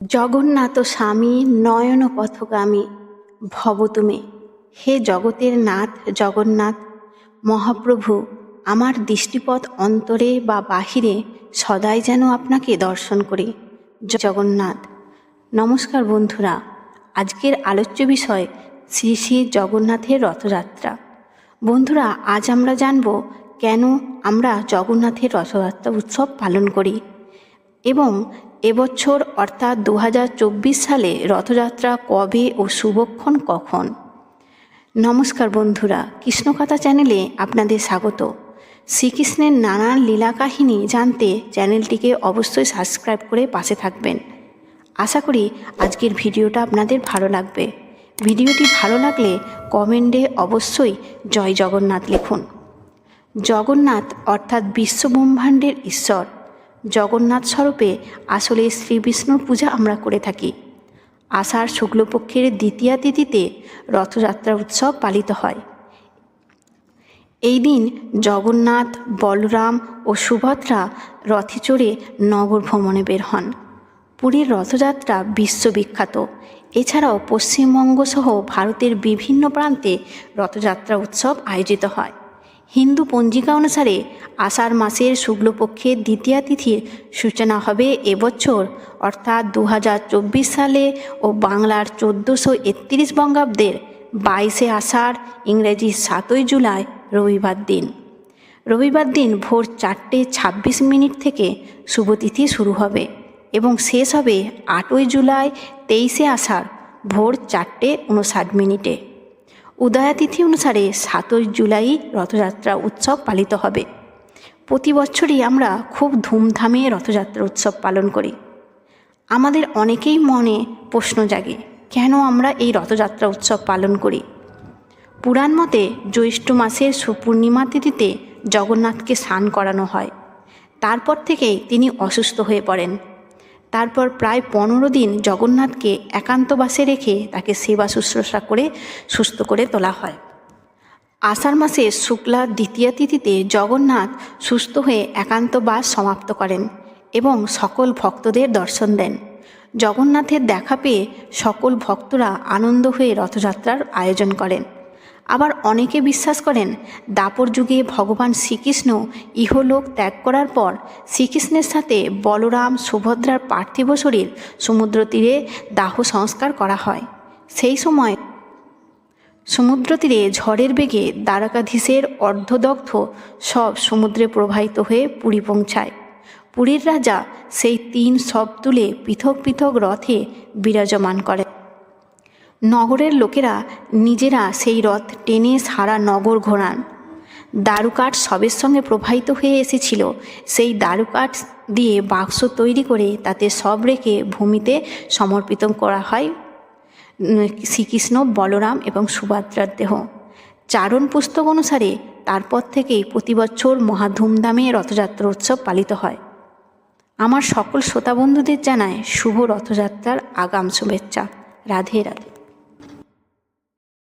জগন্নাথ স্বামী, নয়ন পথগামী, ভব তুমি। হে জগতের নাথ, জগন্নাথ, মহাপ্রভু, আমার দৃষ্টিপথ অন্তরে বা বাহিরে সদাই যেন আপনাকে দর্শন করি। জগন্নাথ। নমস্কার বন্ধুরা, আজকের আলোচ্য বিষয় শ্রী শ্রী জগন্নাথের রথযাত্রা। বন্ধুরা, আজ আমরা জানব কেন আমরা জগন্নাথের রথযাত্রা উৎসব পালন করি এবং এবছর অর্থাৎ দু হাজার চব্বিশ সালে রথযাত্রা কবে ও শুভক্ষণ কখন? নমস্কার বন্ধুরা, কৃষ্ণকথা চ্যানেলে আপনাদের স্বাগত। শ্রীকৃষ্ণের নানান লীলা কাহিনী জানতে চ্যানেলটিকে অবশ্যই সাবস্ক্রাইব করে পাশে থাকবেন। আশা করি আজকের ভিডিওটা আপনাদের ভালো লাগবে। ভিডিওটি ভালো লাগলে কমেন্টে অবশ্যই জয় জগন্নাথ লিখুন। জগন্নাথ অর্থাৎ বিশ্বব্রহ্মাণ্ডের ঈশ্বর। জগন্নাথ স্বরূপে আসলে শ্রী বিষ্ণুর পূজা আমরা করে থাকি। আষাঢ় শুক্লপক্ষের দ্বিতীয়া তিথিতে রথযাত্রা উৎসব পালিত হয়। এই দিন জগন্নাথ, বলরাম ও সুভদ্রা রথে চড়ে নগর ভ্রমণে বের হন। পুরীর রথযাত্রা বিশ্ববিখ্যাত। এছাড়াও পশ্চিমবঙ্গ সহ ভারতের বিভিন্ন প্রান্তে রথযাত্রা উৎসব আয়োজিত হয়। হিন্দু পঞ্জিকা অনুসারে আষাঢ় মাসের শুক্লপক্ষের দ্বিতীয়া তিথির সূচনা হবে এবছর। অর্থাৎ দু হাজার চব্বিশ সালে ও বাংলার চোদ্দোশো একত্রিশ বঙ্গাব্দের বাইশে আষাঢ়, ইংরেজি সাতই জুলাই, রবিবার দিন। রবিবার দিন ভোর চারটে ছাব্বিশ মিনিট থেকে শুভতিথি শুরু হবে এবং শেষ হবে আটই জুলাই, তেইশে আষাঢ়, ভোর চারটে উনষাট মিনিটে। উদয়াতিথি অনুসারে সাতই জুলাই রথযাত্রা উৎসব পালিত হবে। প্রতি বছরই আমরা খুব ধুমধামে রথযাত্রা উৎসব পালন করি। আমাদের অনেকেই মনে প্রশ্ন জাগে, কেন আমরা এই রথযাত্রা উৎসব পালন করি? পুরাণ মতে জ্যৈষ্ঠ মাসের সুপূর্ণিমা তিথিতে জগন্নাথকে স্নান করানো হয়। তারপর থেকেই তিনি অসুস্থ হয়ে পড়েন। তারপর প্রায় পনেরো দিন জগন্নাথকে একান্তবাসে রেখে তাকে সেবা শুশ্রূষা করে সুস্থ করে তোলা হয়। আষাঢ় মাসে শুক্লা দ্বিতীয় তিথিতে জগন্নাথ সুস্থ হয়ে একান্তবাস সমাপ্ত করেন এবং সকল ভক্তদের দর্শন দেন। জগন্নাথের দেখা পেয়ে সকল ভক্তরা আনন্দ হয়ে রথযাত্রার আয়োজন করেন। আবার অনেকে বিশ্বাস করেন, দাপর যুগে ভগবান শ্রীকৃষ্ণ ইহলোক ত্যাগ করার পর শ্রীকৃষ্ণের সাথে বলরাম সুভদ্রার পার্থিব শরীর সমুদ্র তীরে দাহ সংস্কার করা হয়। সেই সময় সমুদ্র তীরে ঝড়ের বেগে দ্বারকাধীশের অর্ধদগ্ধ সব সমুদ্রে প্রবাহিত হয়ে পুরী পৌঁছায়। পুরীর রাজা সেই তিন সব তুলে পৃথক পৃথক রথে বিরাজমান করেন। নগরের লোকেরা নিজেরা সেই রথ টেনে সারা নগর ঘোরান। দারুকাঠ সবের সঙ্গে প্রবাহিত হয়ে এসেছিল। সেই দারুকাঠ দিয়ে বাক্স তৈরি করে তাতে সব রেখে ভূমিতে সমর্পিত করা হয় শ্রীকৃষ্ণ, বলরাম এবং সুভদ্রার দেহ। চারণ পুস্তক অনুসারে তারপর থেকেই প্রতি বছর রথযাত্রা উৎসব পালিত হয়। আমার সকল শ্রোতা বন্ধুদের জানায় শুভ রথযাত্রার আগাম শুভেচ্ছা। রাধে রাধে।